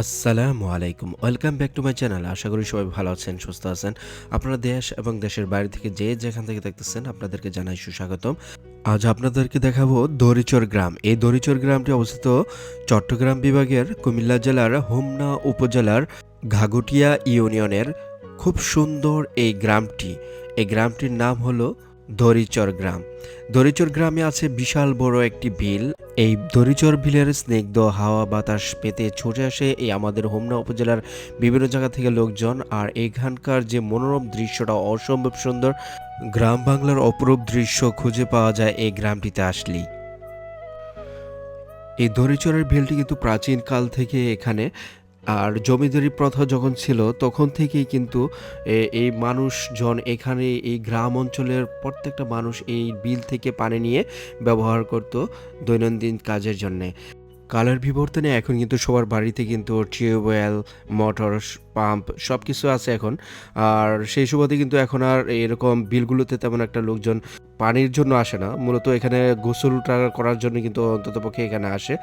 আসসালামু আলাইকুম। Welcome back to my channel আশা করি সবাই ভালো আছেন, সুস্থ আছেন। আপনারা দেশ এবং দেশের বাইরে থেকে যে যেখান থেকে দেখতেছেন, আপনাদেরকে জানাই সুস্বাগতম। আজ আপনাদেরকে দেখাবো দরিচর গ্রাম। এই দরিচর গ্রামটি অবস্থিত চট্টগ্রাম বিভাগের কুমিল্লা জেলার হোমনা উপজেলার ঘাগুটিয়া ইউনিয়নের খুব সুন্দর এই গ্রামটি। এই গ্রামটির নাম হলো দরিচর গ্রাম। দরিচর গ্রামে আছে বিশাল বড় একটি বিল। এই দরিচর বিলের স্নিগ্ধ হাওয়া বাতাস পেতে ছুটে আসে এই আমাদের হোমনা উপজেলার বিভিন্ন জায়গা থেকে লোকজন। আর এখানকার যে মনোরম দৃশ্যটা অসম্ভব সুন্দর, গ্রাম বাংলার অপরূপ দৃশ্য খুঁজে পাওয়া যায় এই গ্রামটিতে আসলেই। এই দরিচরের বিলটি কিন্তু প্রাচীনকাল থেকে এখানে আর জমিদারি প্রথা যখন ছিল, তখন থেকেই কিন্তু এই মানুষজন এখানে এই গ্রাম অঞ্চলের প্রত্যেকটা মানুষ এই বিল থেকে পানি নিয়ে ব্যবহার করত দৈনন্দিন কাজের জন্যে। কালের বিবর্তনে এখন কিন্তু সবার বাড়িতে কিন্তু টিউবওয়েল, মোটর, পাম্প সব কিছু আছে এখন। আর সেই সুবাদে কিন্তু এখন আর এরকম বিলগুলোতে তেমন একটা লোকজন পানির জন্য আসে না। মূলত এখানে গোসলটা করার জন্য কিন্তু অন্ততপক্ষে এখানে আসে।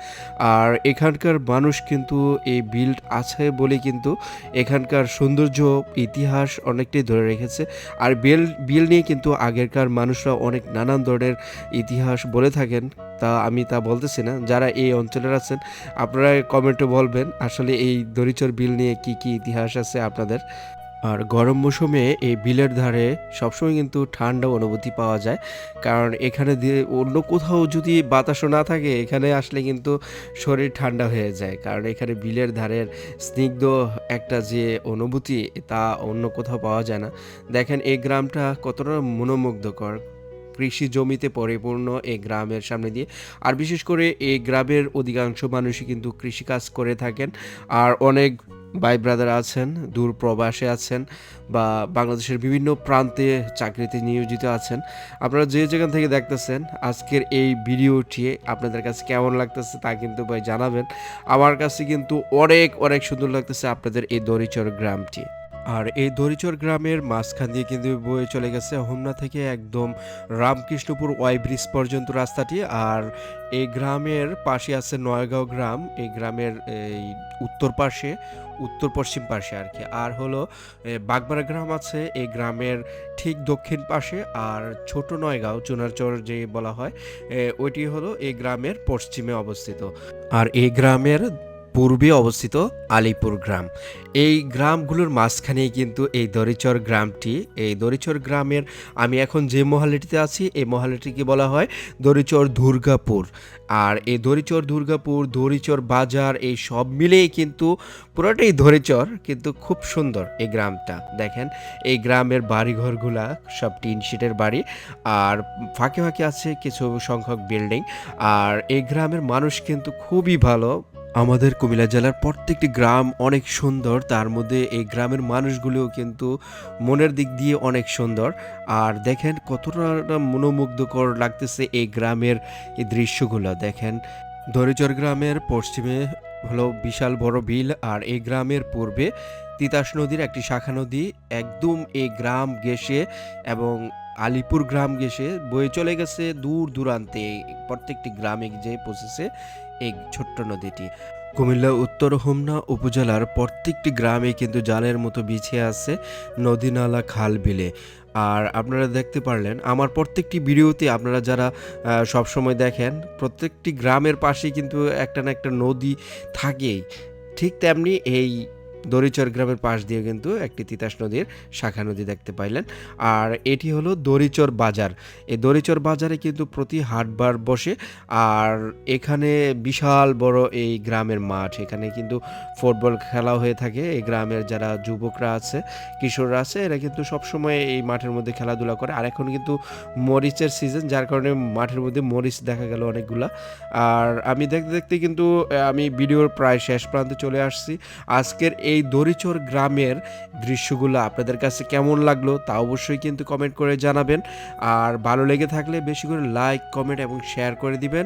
আর এখানকার মানুষ কিন্তু এই বিল আছে বলে কিন্তু এখানকার সৌন্দর্য, ইতিহাস অনেকটাই ধরে রেখেছে। আর বিল বিল নিয়ে কিন্তু আগেরকার মানুষরা অনেক নানান ধরনের ইতিহাস বলে থাকেন। তা আমি তা বলতেছি না। যারা এই অঞ্চলের আছেন, আপনারা কমেন্টে বলবেন আসলে এই দরিচর বিল নিয়ে কি কি ইতিহাস আছে আপনাদের? আর গরম মৌসুমে এই বিলের ধারে সবসময় কিন্তু ঠান্ডা অনুভূতি পাওয়া যায়। কারণ এখানে দিয়ে অন্য কোথাও যদি বাতাসও না থাকে, এখানে আসলে কিন্তু শরীর ঠান্ডা হয়ে যায়। কারণ এখানে বিলের ধারের স্নিগ্ধ একটা যে অনুভূতি, তা অন্য কোথাও পাওয়া যায় না। দেখেন, এই গ্রামটা কতটা মনোমুগ্ধকর। কৃষি জমিতে পরিপূর্ণ এই গ্রামের সামনে দিয়ে। আর বিশেষ করে এই গ্রামের অধিকাংশ মানুষই কিন্তু কৃষিকাজ করে থাকেন। আর অনেক ভাই ব্রাদার আছেন, দূর প্রবাসে আছেন বা বাংলাদেশের বিভিন্ন প্রান্তে চাকরিতে নিয়োজিত আছেন, আপনারা যে যেখান থেকে দেখতেছেন আজকের এই ভিডিওটি আপনাদের কাছে কেমন লাগতেছে তা কিন্তু ভাই জানাবেন। আমার কাছে কিন্তু অনেক অনেক সুন্দর লাগতেছে আপনাদের এই দরিচর গ্রামটি। আর এই দরিচর গ্রামের মাঝখান দিয়ে কিন্তু বয়ে চলে গেছে হোমনা থেকে একদম রামকৃষ্ণপুর ওয়াই ব্রিজ পর্যন্ত রাস্তাটি। আর এই গ্রামের পাশে আছে নয়গাঁও গ্রাম, এই গ্রামের এই উত্তর পাশে, উত্তর পশ্চিম পাশে আর কি। আর হলো বাগমারা গ্রাম আছে, এই গ্রামের ঠিক দক্ষিণ পাশে। আর ছোট নয়গাঁও, চুনারচর যে বলা হয় ওইটি হলো এই গ্রামের পশ্চিমে অবস্থিত। আর এই গ্রামের পূর্বে অবস্থিত আলিপুর গ্রাম। এই গ্রামগুলোর মাঝখানেই কিন্তু এই দরিচর গ্রামটি। এই দরিচর গ্রামের আমি এখন যে মহালিটিতে আছি, এই মহালিটিকে বলা হয় দরিচর দুর্গাপুর। আর এই দরিচর দুর্গাপুর, দরিচর বাজার, এই সব মিলেই কিন্তু পুরোটাই দরিচর, কিন্তু খুব সুন্দর এই গ্রামটা। দেখেন, এই গ্রামের বাড়িঘরগুলা সব টিন শিটের বাড়ি, আর ফাঁকে ফাঁকে আছে কিছু সংখ্যক বিল্ডিং। আর এই গ্রামের মানুষ কিন্তু খুবই ভালো আমাদের কুমিল্লা জেলার প্রত্যেকটি গ্রাম অনেক সুন্দর, তার মধ্যে এই গ্রামের মানুষগুলিও কিন্তু মনের দিক দিয়ে অনেক সুন্দর। আর দেখেন কতটা মনোমুগ্ধকর লাগতেছে এই গ্রামের এই দৃশ্যগুলো। দেখেন দরিচর গ্রামের পশ্চিমে হলো বিশাল বড় বিল, আর এই গ্রামের পূর্বে তিতাস নদীর একটি শাখা নদী একদম এই গ্রাম গেছে এবং আলিপুর গ্রাম গেসে বয়ে চলে গেছে দূর দূরান্তে প্রত্যেকটি গ্রামে যে পৌঁছেছে এই ছোট্ট নদীটি। কুমিল্লা উত্তর হোমনা উপজেলার প্রত্যেকটি গ্রামে কিন্তু জালের মতো বিছিয়ে আছে নদী নালা খাল বিলে। আর আপনারা দেখতে পারলেন আমার প্রত্যেকটি ভিডিওতে আপনারা যারা আহ, সবসময় দেখেন প্রত্যেকটি গ্রামের পাশেই কিন্তু একটা না একটা নদী থাকেই। ঠিক তেমনি এই দরিচর গ্রামের পাশ দিয়ে কিন্তু একটি তিতাস নদীর শাখা নদী দেখতে পাইলেন। আর এটি হলো দরিচর বাজার। এই দরিচর বাজারে কিন্তু প্রতি হাটবার বসে আর এখানে বিশাল বড় এই গ্রামের মাঠ। এখানে কিন্তু ফুটবল খেলা হয়ে থাকে। এই গ্রামের যারা যুবকরা আছে, কিশোররা আছে, এরা কিন্তু সবসময় এই মাঠের মধ্যে খেলাধুলা করে। আর এখন কিন্তু মরিচের সিজন যার কারণে মাঠের মধ্যে মরিচ দেখা গেল অনেকগুলা। আর আমি দেখতে দেখতে কিন্তু আমি ভিডিওর প্রায় শেষ প্রান্তে চলে আসছি। আজকের এই দরিচর গ্রামের দৃশ্যগুলো আপনাদের কাছে কেমন লাগল তা অবশ্যই কিন্তু কমেন্ট করে জানাবেন। আর ভালো লেগে থাকলে বেশি করে লাইক কমেন্ট এবং শেয়ার করে দিবেন।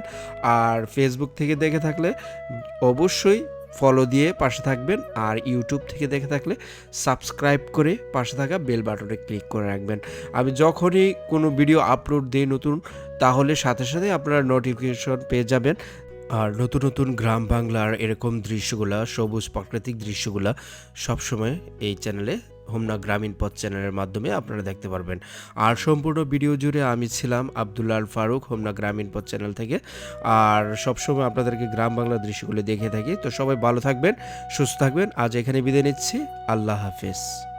আর ফেসবুক থেকে দেখে থাকলে অবশ্যই ফলো দিয়ে পাশে থাকবেন। আর ইউটিউব থেকে দেখে থাকলে সাবস্ক্রাইব করে পাশে থাকা বেল বাটনে ক্লিক করে রাখবেন। আমি যখনই কোনো ভিডিও আপলোড দিই নতুন, তাহলে সাথে সাথে আপনারা নোটিফিকেশন পেয়ে যাবেন। আর নতুন নতুন গ্রাম বাংলার এরকম দৃশ্যগুলা, সবুজ প্রাকৃতিক দৃশ্যগুলা সবসময় এই চ্যানেলে, হোমনা গ্রামীণ পথ চ্যানেলের মাধ্যমে আপনারা দেখতে পারবেন। আর সম্পূর্ণ ভিডিও জুড়ে আমি ছিলাম আবদুল্লাহ ফারুক, হোমনা গ্রামীণ পথ চ্যানেল থেকে। আর সবসময় আপনাদেরকে গ্রাম বাংলার দৃশ্যগুলো দেখে থাকি। তো সবাই ভালো থাকবেন, সুস্থ থাকবেন। আজ এখানে বিদায় নিচ্ছি। আল্লাহ হাফেজ।